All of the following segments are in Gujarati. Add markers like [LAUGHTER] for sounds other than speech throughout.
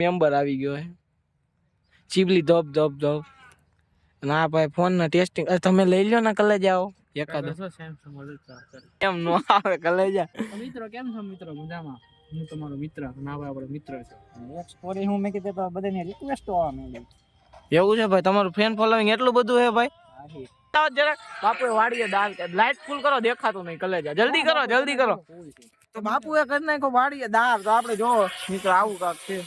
મેમ્બર આવી ગયો હે. ચીબલી ધોપ ધોપ ધોપ ના ભાઈ ફોન ના ટેસ્ટિંગ તમે લઈ લ્યો ને કલે જાઓ એકાદ. કેમ નો આવે કલે જા મિત્રો કેમ છો મિત્રો? મજામાં? હું તમારો મિત્ર નાવ આપણો મિત્ર છે. એક સ્ટોરી હું મેં કીધું તો બધાની રિક્વેસ્ટ આવવા માંડી એવું છે ભાઈ તમારું ફેન ફોલોઈંગ એટલું બધું હે ભાઈ. જરાક. બાપુ વાડીએ દાલ લાઈટ ફૂલ કરો દેખાતું નહીં કલે જા જલ્દી કરો જલ્દી કરો. તો બાપુ એ કરી નાખો વાડીએ દાળ. તો આપણે જો મિત્રો આવું કાક છે.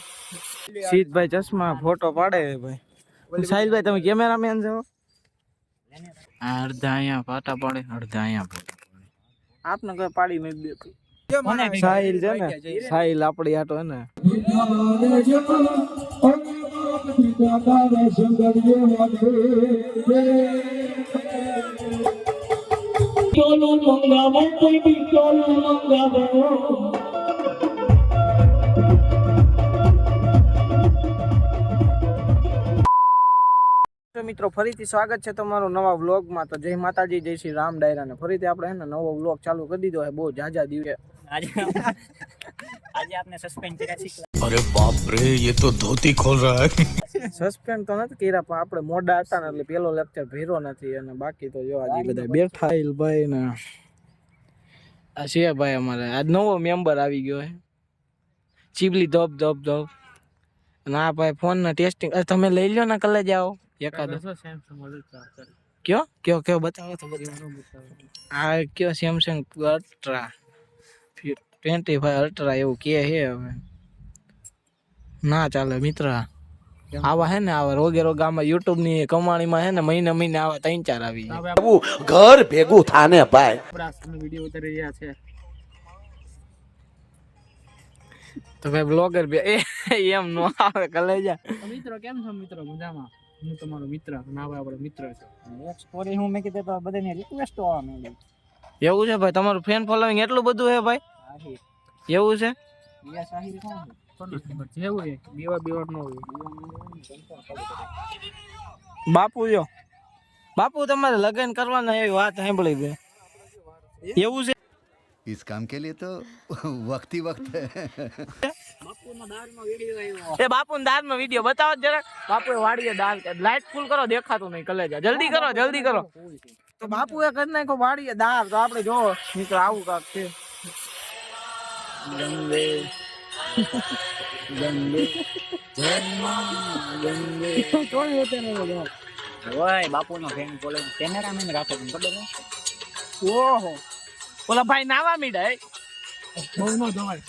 સીતભાઈ ચશ્મા ફોટો પાડે ભાઈ. સાહિલભાઈ તમે કેમેરામેન છો? અડધા અહીંયા પાટા પાડે અડધા અહીંયા પાટા પાડે. આપને કોઈ પાડી મેં બે સાહિલ છે ને? સાહિલ આપડી આટો હે ચોલો તો મિત્રો ફરીથી સ્વાગત છે તમારો નવા વ્લોગમાં. તો જય માતાજી જય શ્રી રામ ડાયરા ડાયરાને ફરીથી આપણે હે ને નવો વ્લોગ ચાલુ કરી દીધો હે બહુ જાજા દિવસે. આજે આજે આપને સસ્પેન્ડ કર્યા છે અરે બાપ રે એ તો ધોતી ખોલ રહા હે. સસ્પેન્ડ તો નથી કર્યા પણ આપણે મોડા હતા ને એટલે પેલો લેક્ચર ભેરો નથી અને બાકી તો જો આજે બધા બેઠા ભાઈ ને. આ છે ભાઈ અમારે. આજ નવો મેમ્બર આવી ગયો હે ચીબલી ધોબ ધોબ ધોબ. ના ભાઈ ફોન ના ટેસ્ટિંગ તમે લઈ લો ને કલે જાઓ એકાદો કયો? કયો કયો? બતાવો તો બધું આ કયો Samsung ultra twenty five ultra એવું કે હે હવે. ના ચાલે મિત્ર. આવા હે ને આવા રોગે રોગામાં યુટ્યુબની કમાણીમાં હે ને મહિને મહિને આવા ત્રણ ચાર આવી ઘર ભેગું થાને ભાઈ. વીડિયો ઉતારી રહ્યા છે. તો ભાઈ બ્લોગર બે એ એમ નો આવે કલેજા. મિત્રો કેમ છો મિત્રો? મજામાં? હું તમારો મિત્ર નાવ આપણો મિત્ર છે એક સ્ટોરી હું મેં કીધું તો બધાની રિક્વેસ્ટ આવવા માંડી એવું છે ભાઈ તમારું ફેન ફોલોઈંગ એટલું બધું હે ભાઈ આહી. એવું છે રિયા સાહિલ કોણ છે? કોનો ખબર? જે હોય બેવા બેવા ન હોય બાપુ જો બાપુ તમારે લગ્ન કરવાના એવી વાત સાંભળી છે એવું છે इस काम के लिए तो वक्त ही वक्त है એ બાપુ દાર નો વીડિયો બતાવો જરા બાપુ વાડીએ લાઈટ ફૂલ કરો દેખાતું નહીં કલેજા. જલ્દી કરો જલ્દી કરો. તો બાપુ એ કરી નાખ્યો વાડીએ દાર તો આપણે જો મિત્રો આવું કાક છે. ગંદે ગંદે ઓય બાપુનો ફેન બોલે કેમેરામેન રાખો તમને ખબર ઓહો. ઓલા ભાઈ નાવા મીડાય બહુ ન જવાય.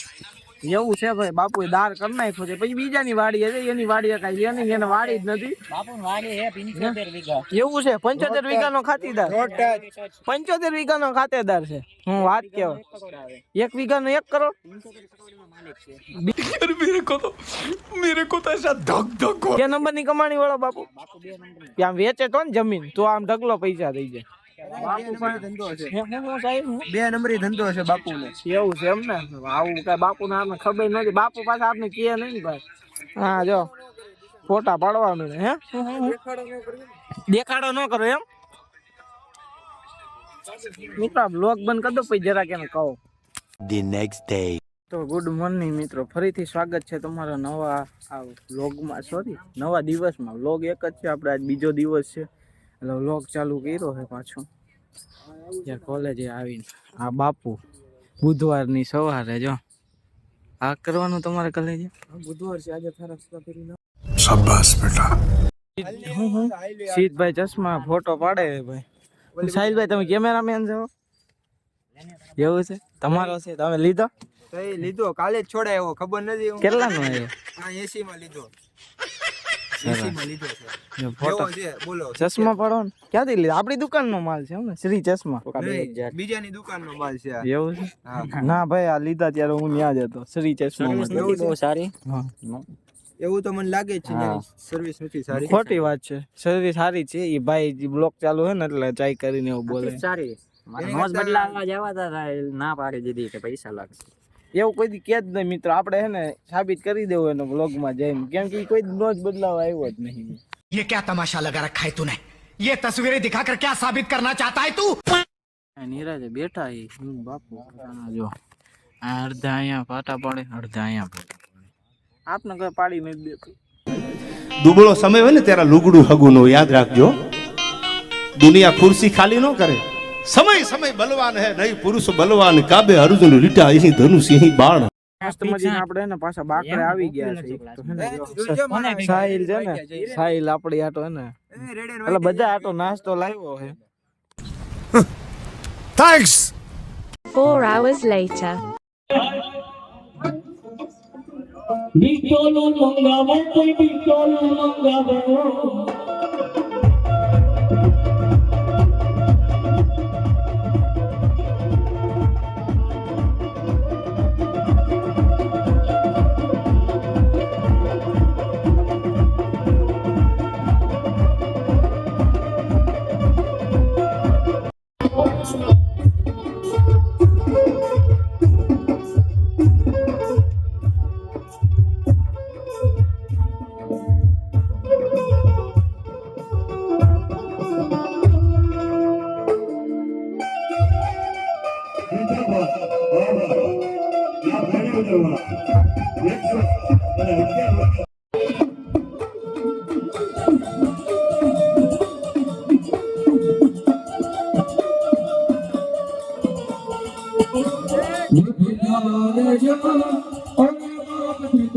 એવું છે ભાઈ બાપુ દાર કર નાખ્યો છે. પછી બીજાની વાડી છે એની વાડી કઈ એની એને વાડી જ નથી. એવું છે પંચોતેર વીઘા નો ખાતેદાર પંચોતેર વીઘા નો ખાતેદાર છે. હું વાત કેવો એક વીઘા નો એક કરોડ? મેરે કો તો મેરે કો તો એસા ધક નંબરની કમાણી વાળો બાપુ. આમ વેચે તો ને જમીન તો આમ ઢગલો પૈસા થઈ જાય. હે, હું હું સાહેબ બે નંબરી ધંધો છે બાપુને. એવું છે એમ ને? આવું કઈ બાપુ ને આપણે ખબર નથી. બાપુ પાસે આપણે કે નહીં ને ભાઈ. હા જો. ફોટા પાડવા મળે હે? હું, હું, હું? દેખાડો ન કરો એમ. મિત્રો બ્લોગ બંધ કરી દો પછી જરાક એને કહો. ધી નેક્સ્ટ ડે તો ગુડ મોર્નિંગ મિત્રો. ફરીથી સ્વાગત છે તમારા નવા આ વ્લોગમાં સોરી નવા દિવસમાં. વ્લોગ એક જ છે આપણે આજ બીજો દિવસ છે. એટલે લોક ચાલુ કર્યો છે પાછો. યાર કોલેજે આવીને. આ બાપુ બુધવારની સવારે જો. આ કરવાનું તમારે કોલેજે બુધવાર છે. આજે થારા સુતા કરી શાબાશ બેટા. સીતભાઈ ચશ્મા ફોટો પાડે ભાઈ. સાહિલભાઈ તમે કેમેરામેન છો? એવું છે? તમારો છે? તમે લીધો? લીધો? કાલે જ છોડાયો. ખબર નથી કેટલાનો આવ્યો? હા એસી માં લીધો. ચશ્મા પાડો ને. ક્યાંથી લીધા? આપણી દુકાનનો માલ છે ને? શ્રી ચશ્મા. બીજાની દુકાન નો માલ છે એવું છે? ના ભાઈ આ લીધા ત્યારે હું ત્યાં જ હતો. શ્રી ચશ્મા એવું છે? બહુ સારી. એવું તો મને લાગે જ છે સર્વિસ નથી સારી. ખોટી વાત છે. સર્વિસ સારી છે એ ભાઈ બ્લોક ચાલુ હે ને એટલે ચાઈ કરીને એવું બોલે. સારી. જવા તા ના પાડી દીધી કે પૈસા લાગશે. એવું કોઈ દી કે જ નહીં મિત્રો આપણે હે ને સાબિત કરી દેવું એનો બ્લોગમાં જઈને કેમ કે ઈ કોઈ દી નોંધ બદલાવા આવ્યો જ નહીં ये क्या तमाशा लगा रखा है तूने ये तस्वीरें दिखाकर क्या साबित करना चाहता है तू આ નીરાજે બેઠા એ હું બાપુ પોતાના જો આ અડધા અહીંયા પાટા પડે અડધા અહીંયા પાટા પડે આપને કઈ પાડી નથી દેતું દુબળો સમય હોય ને ત્યારે લુગડું હગું નો યાદ રાખજો દુનિયા ખુરશી ખાલી ન કરે સમય સમય બલવાન હે નહીં પુરુષ બલવાન. કાબે અર્જુન લીટા અહીં ધનુષ અહીં બાણ. આપણે પાછા બાકડે આવી ગયા છે? સાહિલ છે ને? સાહિલ આપડી આટો ને? બધા આટો નાસ્તો લાવ્યો હે. [LAUGHS] Thanks 4 hours later. મંગાવો કોઈ બિચોલો મંગાવો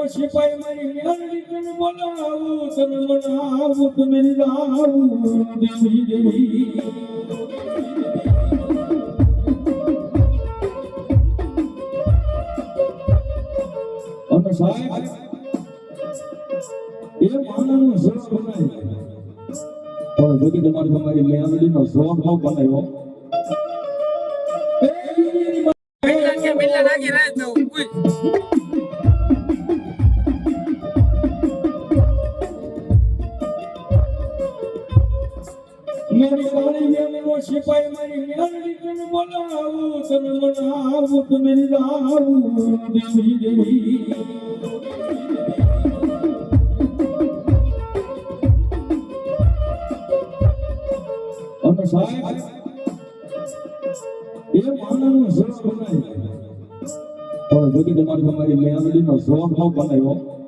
મેળવો સિપાઈ મારી મેળવી તને બોલાવું તને મનાવું તને લાવું દેવી દેવી. અને સાહેબ એ માનવનો શોખ બનાય પણ જોકે તમારી તમારી મેળવીનો શોખ ન બનાવ્યો. મારી વાણી મેળવો સિપાઈ મારી મેળવી તને તમારી તમારી મેળવીનો શોખ બનાવ્યો.